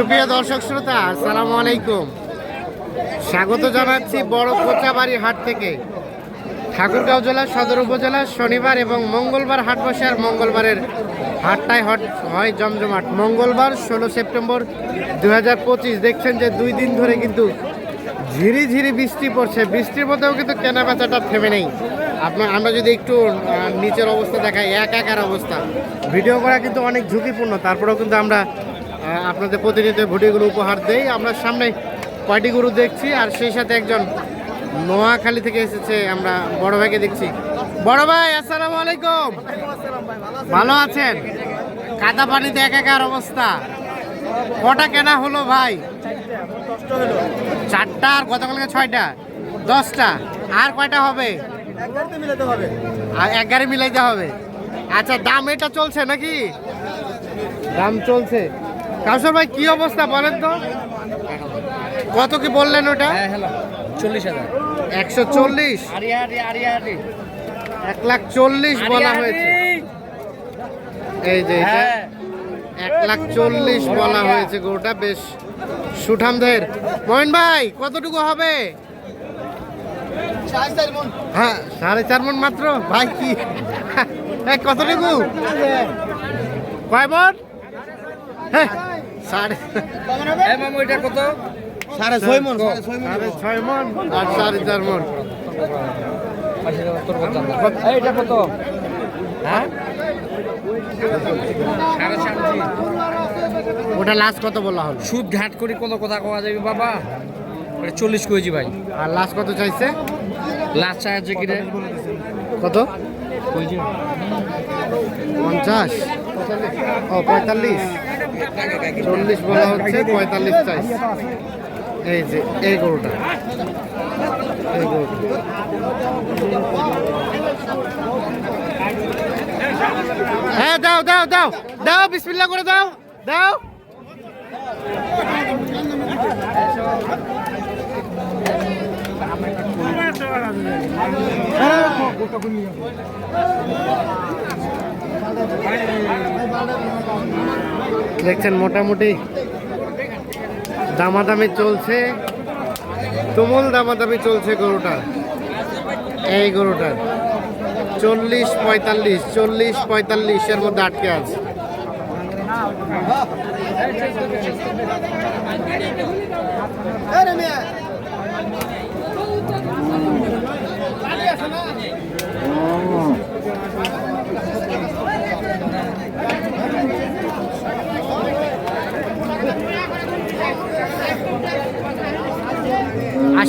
সুপ্রিয় দর্শক শ্রোতা, আসসালামু আলাইকুম। স্বাগত জানাচ্ছি বড় কোচাবাড়ি হাট থেকে। ঠাকুরগাঁও জেলার সদর উপজেলার শনিবার এবং মঙ্গলবার হাট বসে, আর মঙ্গলবারের হাটটায় হট হয় জমজমাট। মঙ্গলবার ষোলো সেপ্টেম্বর দু দেখছেন যে দুই দিন ধরে কিন্তু ঝিরি ঝিরি বৃষ্টি পড়ছে। বৃষ্টির মধ্যেও কিন্তু কেনা বেচাটা থেমে নেই। আপনার, আমরা যদি একটু নিচের অবস্থা দেখাই, এক একার অবস্থা। ভিডিও করা কিন্তু অনেক ঝুঁকিপূর্ণ, তারপরেও কিন্তু আমরা আপনাদের প্রতিনিয়ত ভিডিওগুলো উপহার দেই। আমরা সামনে কয়টি গরু দেখছি, আর সেই সাথে একজন নোয়াখালী থেকে এসেছে, আমরা বড় ভাইকে দেখছি। বড় ভাই, আসসালামু আলাইকুম। ভালো আছেন? কাদা পানিতে এক একার অবস্থা। কটা কেনা হলো ভাই? চারটা আর গতকালকে ছয়টা। দশটা। আর কয়টা হবে? আর এক গাড়ি মিলাইতে হবে। আচ্ছা দাম এটা চলছে নাকি? দাম চলছে। কাউসর ভাই কি অবস্থা বলেন তো? কত কি বললেন ওটা? চল্লিশ হাজার। একশো চল্লিশ? এক লাখ চল্লিশ বলা হয়েছে। এই যে হ্যাঁ। এক লাখ চল্লিশ বলা হয়েছে গরুটা বেশ সুঠামদের। মহিন ভাই কতটুকু হবে? হ্যাঁ সাড়ে চার মন মাত্র? ভাই কি? এই কতটুকু? কয় মন? হ্যাঁ, সাড়ে মামু এটা কত? সাড়ে ছয় মন সাড়ে ছয় মন। আর সাড়ে চার মন। এইটা কত? হ্যাঁ? ওটা লাস্ট কত বলা হলো? সুদ ঘাট করে কোনো কথা কওয়া যাবে বাবা? এটা চল্লিশ কেজি ভাই। আর লাস্ট কত চাইছে? লাস্ট চার্জে কিনে কত? পঞ্চাশ। ও পঁয়তাল্লিশ। চল্লিশ বলা হচ্ছে, পঁয়তাল্লিশ চাইছ। এই যে, এই গরুটা। এই গরুটা। হ্যাঁ দাও দাও দাও দাও বিসমিল্লা করে দাও দাও। দেখছেন, মোটামুটি দামাদামি চলছে। তুমুল দামাদামি চলছে গরুটার। এই গরুটার। চল্লিশ পঁয়তাল্লিশ, চল্লিশ পঁয়তাল্লিশের মধ্যে আটকে আছে।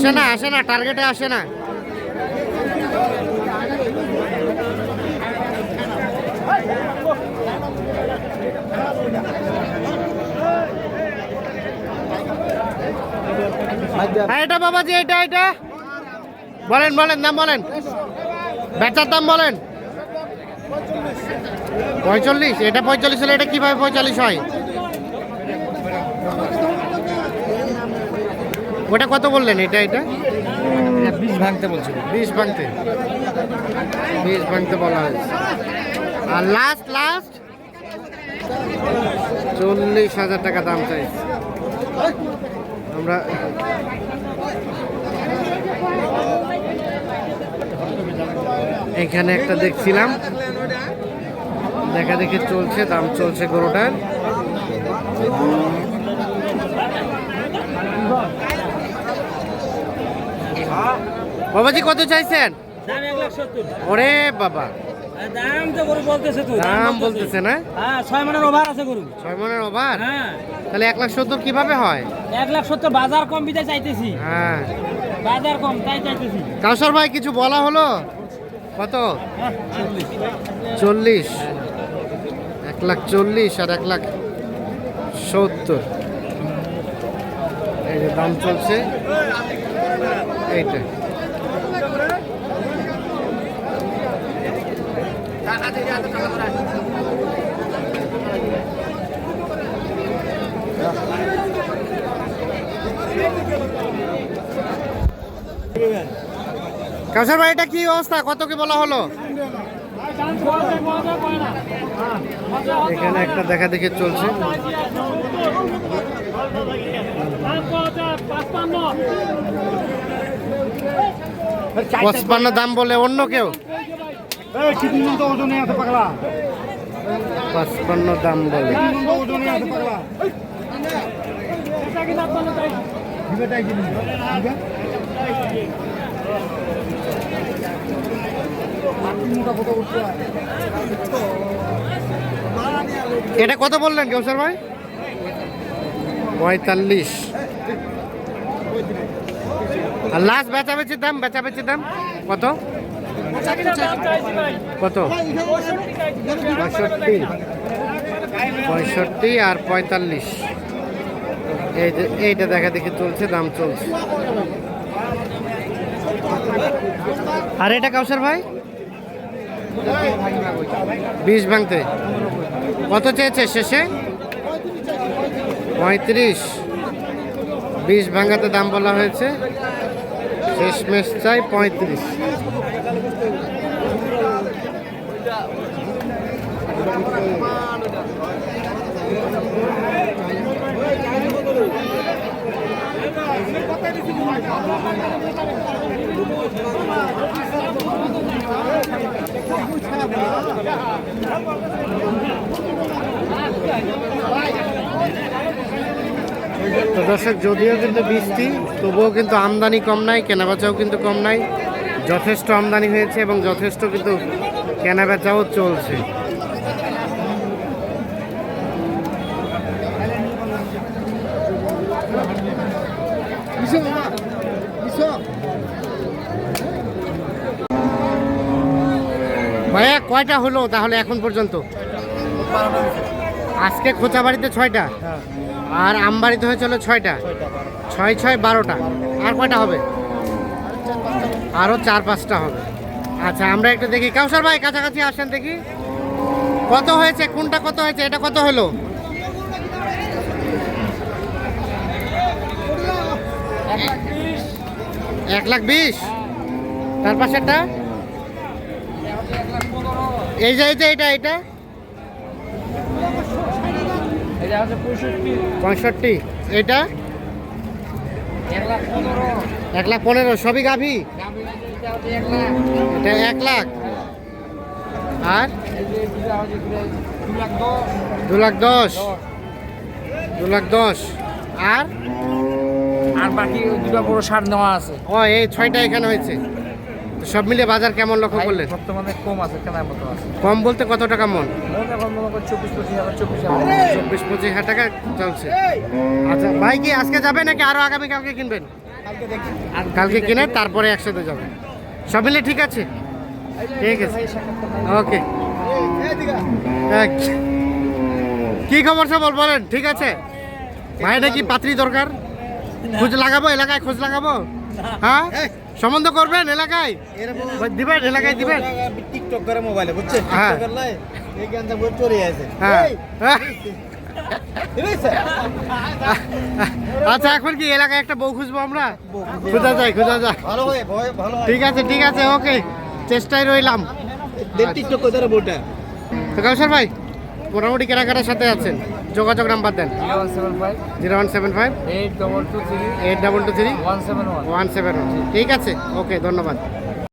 আসে না আসে না টার্গেটে আসে না। এটা বাবাজি এটা এটা বলেন বলেন, দাম বলেন। বেচার দাম বলেন। পঁয়তাল্লিশ এটা পঁয়তাল্লিশ হলে এটা কীভাবে পঁয়তাল্লিশ হয়? ওটা কত বললেন? এটা এটা? বিষ ভাঙতে বলছিল। বিষ ভাঙতে। বিষ ভাঙতে বলা হয়েছে। আর লাস্ট লাস্ট চল্লিশ হাজার টাকা দাম চাইছে। আমরা এখানে একটা দেখছিলাম। দেখা দেখে চলছে দাম চলছে গরুটার। বাবাজি কত চাইছেন? ওরে বাবা। দাম তো গরু বলতেছে তো দাম বলতেছে। না? হ্যাঁ ছয় মানের ওভার আছে গরু। ছয় মনের ওভার? হ্যাঁ। তাহলে এক লাখ সত্তর কীভাবে হয়? এক লাখ সত্তর বাজার কম চাইতেছি। হ্যাঁ। বাজার কম তাই চাইতেছি। কাউসার ভাই কিছু বলা হলো? কত? চল্লিশ। এক লাখ চল্লিশ আর এক লাখ সত্তর। এই যে দাম চলছে এইটা। কাউসার ভাই এটা কি অবস্থা? কত কি বলা হলো? এখানে একটা দেখা দেখে চলছে। পঁচপান্ন দাম বলে অন্য কেউ? পঁচপান্ন দাম বলে। এটা কত বললেন কেউসার ভাই? পঁয়তাল্লিশ। আর লাস্ট বেচাবেচির দাম বেচাবেচির দাম কত? কত? পঁয়ষট্টি। পঁয়ষট্টি আর পঁয়তাল্লিশ। এইটা দেখা দেখি চলছে, দাম চলছে। আর এটা কাউসার ভাই? বিষ ভাঙতে। কত চেয়েছে শেষে? পঁয়ত্রিশ। বিষ ভাঙাতে দাম বলা হয়েছে। শেষমেশ চাই পঁয়ত্রিশ। তো দর্শক, যদিও কিন্তু বৃষ্টি, তবুও কিন্তু আমদানি কম নাই, কেনাবেচাও কিন্তু কম নাই। যথেষ্ট আমদানি হয়েছে এবং যথেষ্ট কিন্তু কেনাবেচাও চলছে। ভাইয়া, কয়টা হলো তাহলে এখন পর্যন্ত? আজকে খোঁচাবাড়িতে ছয়টা। আর আমবাড়িতে হয়েছিল ছয়টা। ছয় ছয়, বারোটা। আর কয়টা হবে? আরও চার, পাঁচটা হবে। আচ্ছা আমরা একটু দেখি। কাউসার ভাই, কাছাকাছি আসেন দেখি। কত হয়েছে? কোনটা কত হয়েছে? এটা কত হলো? এক লাখ বিশ। তার এই যে এই যে এটা এটা এটা পঁয়ষট্টি। এটা এক লাখ পনেরো, সবই গাভী? এটা এক লাখ। এটা আর? এটা দু লাখ দশ। দু লাখ দশ। আর? আর বাকি দুটা বড় সার নেওয়া আছে। ও এই ছয়টা এখানে হয়েছে। সব মিলিয়ে বাজার কেমন লক্ষ্য করলেন? বর্তমানে কম আছে কেনার মতো আছে। কম বলতে কত টাকা মন? চব্বিশ পঁচিশ হাজার টাকা চলছে। আচ্ছা ভাই কি আজকে যাবে নাকি আরও আগামী কালকে কিনবেন? কালকে কিনে তারপরে একসাথে যাবে সব মিলে ঠিক আছে? ঠিক আছে। ওকে। কি খবর সবল বলেন ঠিক আছে? ভাই নাকি পাত্রী দরকার? খোঁজ লাগাবো এলাকায় খোঁজ লাগাবো? হ্যাঁ? সম্বন্ধ করবেন এলাকায়? দিবেন এলাকায় দিবেন? টিকটক করে মোবাইলে বুঝছেন হ্যাঁ। এই গানটা বই চলে আছে। হ্যাঁ। এই, হ্যাঁ। আচ্ছা এখন কি এলাকায় একটা বউ খুঁজবো আমরা? খুঁজা যায় খুঁজা যায়। ভালো হয় ভয় ভালো ঠিক আছে ঠিক আছে ওকে। চেষ্টায় রইলাম। টিকটক করে দেন বউটা? তো কাউসার ভাই মোটামুটি কেনাকাটার সাথে আছেন। যোগাযোগ নাম্বার দেন। One seven five. Zero one seven five. Eight double two three. Eight double two three. One seven one. One seven ঠিক আছে? ওকে ধন্যবাদ।